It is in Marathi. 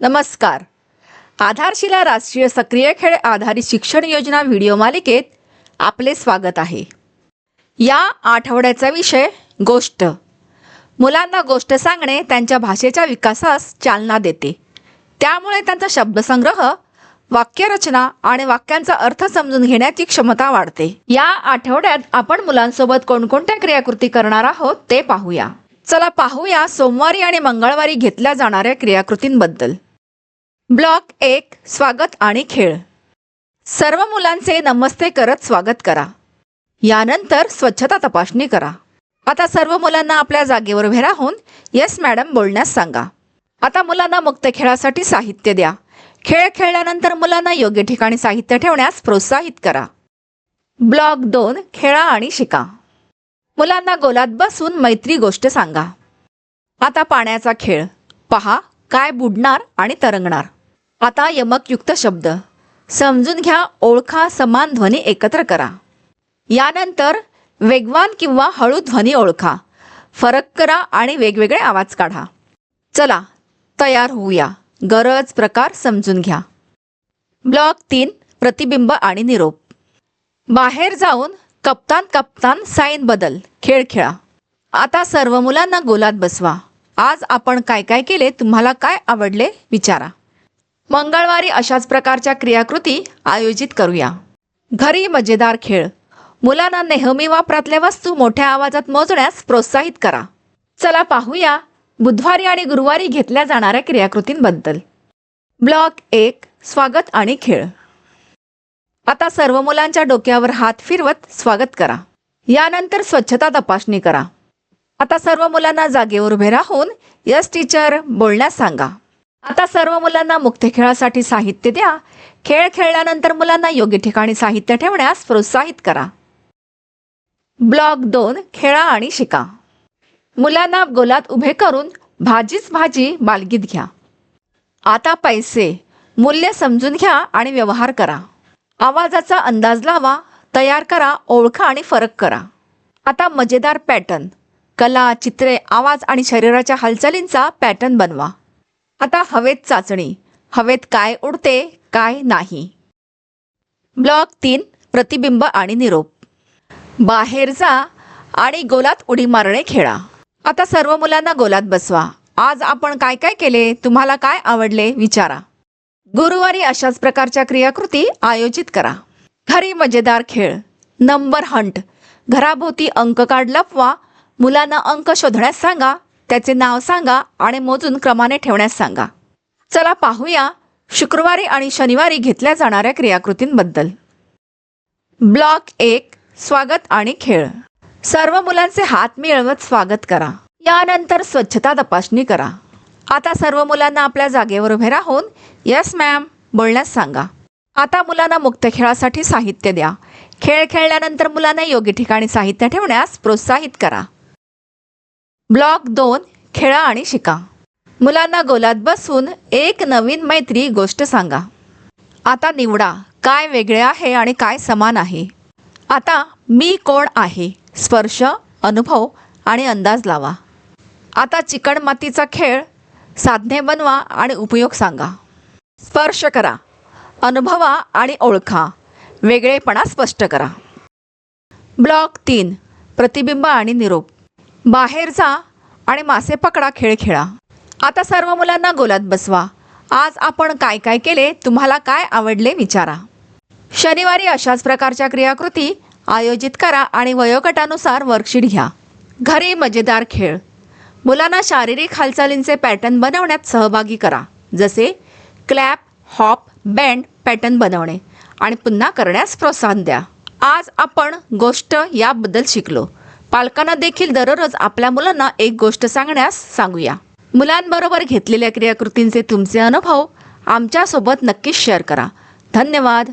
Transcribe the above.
नमस्कार. आधारशिला राष्ट्रीय सक्रिय खेळ आधारित शिक्षण योजना व्हिडिओ मालिकेत आपले स्वागत आहे. या आठवड्याचा विषय गोष्ट. मुलांना गोष्ट सांगणे त्यांच्या भाषेच्या विकासास चालना देते. त्यामुळे त्यांचा शब्दसंग्रह वाक्यरचना आणि वाक्यांचा अर्थ समजून घेण्याची क्षमता वाढते. या आठवड्यात आपण मुलांसोबत कोणकोणत्या क्रियाकृती करणार आहोत ते पाहूया. चला पाहूया सोमवारी आणि मंगळवारी घेतल्या जाणाऱ्या क्रियाकृतींबद्दल. ब्लॉक एक स्वागत आणि खेळ. सर्व मुलांचे नमस्ते करत स्वागत करा. यानंतर स्वच्छता तपासणी करा. आता सर्व मुलांना आपल्या जागेवर उभे राहून येस मॅडम बोलण्यास सांगा. आता मुलांना मुक्त खेळासाठी साहित्य द्या. खेळ खेळल्यानंतर मुलांना योग्य ठिकाणी साहित्य ठेवण्यास प्रोत्साहित करा. ब्लॉक दोन खेळा आणि शिका. मुलांना गोलात बसून मैत्री गोष्ट सांगा. आता पाण्याचा खेळ. पहा काय बुडणार आणि तरंगणार. आता यमकयुक्त शब्द. समजून घ्या ओळखा समान ध्वनी एकत्र करा. यानंतर वेगवान किंवा हळू ध्वनी ओळखा. फरक करा आणि वेगवेगळे आवाज काढा. चला तयार होऊया. गरज प्रकार समजून घ्या. ब्लॉक तीन प्रतिबिंब आणि निरोप. बाहेर जाऊन कप्तान कप्तान साईन बदल. खेळ खेळा. आता सर्व मुलांना गोलात बसवा. आज आपण काय काय केले तुम्हाला काय आवडले विचारा. मंगळवारी अशाच प्रकारच्या क्रियाकृती आयोजित करूया. घरी मजेदार खेळ. मुलांना नेहमी वापरातल्या वस्तू मोठ्या आवाजात मोजण्यास प्रोत्साहित करा. चला पाहूया बुधवारी आणि गुरुवारी घेतल्या जाणाऱ्या क्रियाकृतींबद्दल. ब्लॉक एक स्वागत आणि खेळ. आता सर्व मुलांच्या डोक्यावर हात फिरवत स्वागत करा. यानंतर स्वच्छता तपासणी करा. आता सर्व मुलांना जागेवर उभे राहून यस टीचर बोलण्यास सांगा. आता सर्व मुलांना मुक्त खेळासाठी साहित्य द्या. खेळ खेळल्यानंतर मुलांना योग्य ठिकाणी साहित्य ठेवण्यास प्रोत्साहित करा. ब्लॉक दोन खेळा आणि शिका. मुलांना गोलात उभे करून भाजीच भाजी बालगीत घ्या. आता पैसे मूल्य समजून घ्या आणि व्यवहार करा. आवाजाचा अंदाज लावा तयार करा ओळखा आणि फरक करा. आता मजेदार पॅटर्न. कला चित्रे आवाज आणि शरीराच्या हालचालींचा पॅटर्न बनवा. आता हवेत चाचणी. हवेत काय उडते काय नाही. ब्लॉक तीन प्रतिबिंब आणि निरोप. बाहेर जा आणि गोलात उडी मारणे खेळा. आता सर्व मुलांना गोलात बसवा. आज आपण काय काय केले? तुम्हाला काय आवडले? विचारा. गुरुवारी अशाच प्रकारच्या क्रियाकृती आयोजित करा. घरी मजेदार खेळ. Number hunt. घराभोवती अंक कार्ड लपवा. मुलांना अंक शोधण्यास सांगा त्याचे नाव सांगा आणि मोजून क्रमाने ठेवण्यास सांगा. चला पाहूया शुक्रवारी आणि शनिवारी घेतल्या जाणाऱ्या क्रियाकृतींबद्दल. ब्लॉक एक स्वागत आणि खेळ. सर्व मुलांचे हात मिळवत स्वागत करा. यानंतर स्वच्छता तपासणी करा. आता सर्व मुलांना आपल्या जागेवर उभे राहून यस मॅम बोलण्यास सांगा. आता मुलांना मुक्त खेळासाठी साहित्य द्या. खेळ खेळल्यानंतर मुलांना योग्य ठिकाणी साहित्य ठेवण्यास प्रोत्साहित करा. ब्लॉक दोन खेळा आणि शिका. मुलांना गोलात बसून एक नवीन मैत्री गोष्ट सांगा. आता निवडा काय वेगळे आहे आणि काय समान आहे. आता मी कोण आहे? स्पर्श अनुभव आणि अंदाज लावा. आता चिकण मातीचा खेळ साधने बनवा आणि उपयोग सांगा. स्पर्श करा. अनुभवा आणि ओळखा. वेगळेपणा स्पष्ट करा. ब्लॉक तीन प्रतिबिंब आणि निरोप. बाहेर जा आणि मासे पकडा खेळ खेळा. आता सर्व मुलांना गोलात बसवा. आज आपण काय काय केले तुम्हाला काय आवडले विचारा. शनिवारी अशाच प्रकारच्या क्रियाकृती आयोजित करा आणि वयोगटानुसार वर्कशीट घ्या. घरी मजेदार खेळ. मुलांना शारीरिक हालचालींचे पॅटर्न बनवण्यात सहभागी करा. जसे क्लॅप हॉप बँड पॅटर्न बनवणे. आणि पुन्हा करण्यास प्रोत्साहन द्या. आज आपण गोष्ट याबद्दल शिकलो. पालकांना देखील दररोज आपल्या मुलांना एक गोष्ट सांगण्यास सांगूया. मुलांबरोबर घेतलेल्या क्रियाकृतींचे तुमचे अनुभव आमच्यासोबत नक्कीच शेअर करा. धन्यवाद.